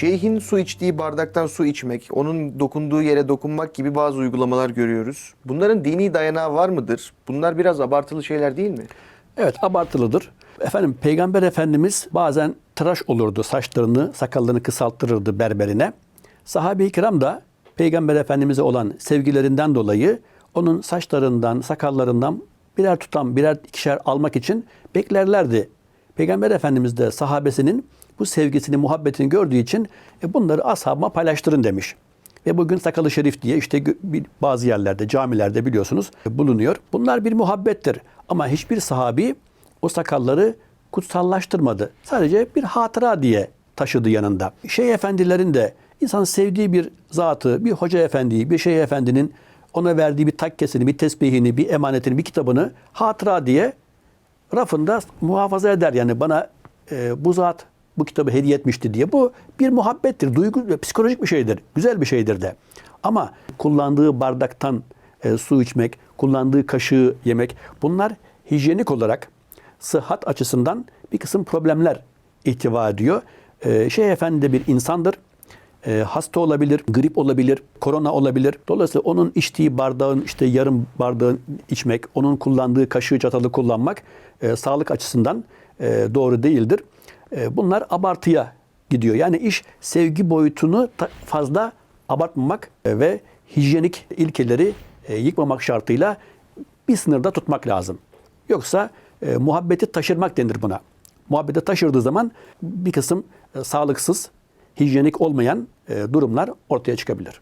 Şeyhin su içtiği bardaktan su içmek, onun dokunduğu yere dokunmak gibi bazı uygulamalar görüyoruz. Bunların dini dayanağı var mıdır? Bunlar biraz abartılı şeyler değil mi? Evet abartılıdır. Efendim Peygamber Efendimiz bazen tıraş olurdu. Saçlarını, sakallarını kısalttırırdı berberine. Sahabe-i kiram da Peygamber Efendimiz'e olan sevgilerinden dolayı onun saçlarından, sakallarından birer tutam, birer ikişer almak için beklerlerdi. Peygamber Efendimiz de sahabesinin bu sevgisini, muhabbetini gördüğü için e, bunları ashabıma paylaştırın demiş. Ve bugün sakalı şerif diye işte bazı yerlerde, camilerde biliyorsunuz e, bulunuyor. Bunlar bir muhabbettir. Ama hiçbir sahabi o sakalları kutsallaştırmadı. Sadece bir hatıra diye taşıdı yanında. Şeyh efendilerin de insan sevdiği bir zatı, bir hoca efendiyi, bir şeyh efendinin ona verdiği bir takkesini, bir tesbihini, bir emanetini, bir kitabını hatıra diye rafında muhafaza eder. Yani bana e, bu zat bu kitabı hediye etmişti diye. Bu bir muhabbettir, duygu psikolojik bir şeydir. Güzel bir şeydir de. Ama kullandığı bardaktan e, su içmek, kullandığı kaşığı yemek bunlar hijyenik olarak sıhhat açısından bir kısım problemler ihtiva ediyor. E, şey efendi bir insandır. E, hasta olabilir, grip olabilir, korona olabilir. Dolayısıyla onun içtiği bardağın işte yarım bardağın içmek, onun kullandığı kaşığı çatalı kullanmak e, sağlık açısından e, doğru değildir. E, bunlar abartıya gidiyor. Yani iş sevgi boyutunu fazla abartmamak e, ve hijyenik ilkeleri e, yıkmamak şartıyla bir sınırda tutmak lazım. Yoksa e, muhabbeti taşırmak denir buna. Muhabbeti taşırdığı zaman bir kısım e, sağlıksız, hijyenik olmayan e, durumlar ortaya çıkabilir.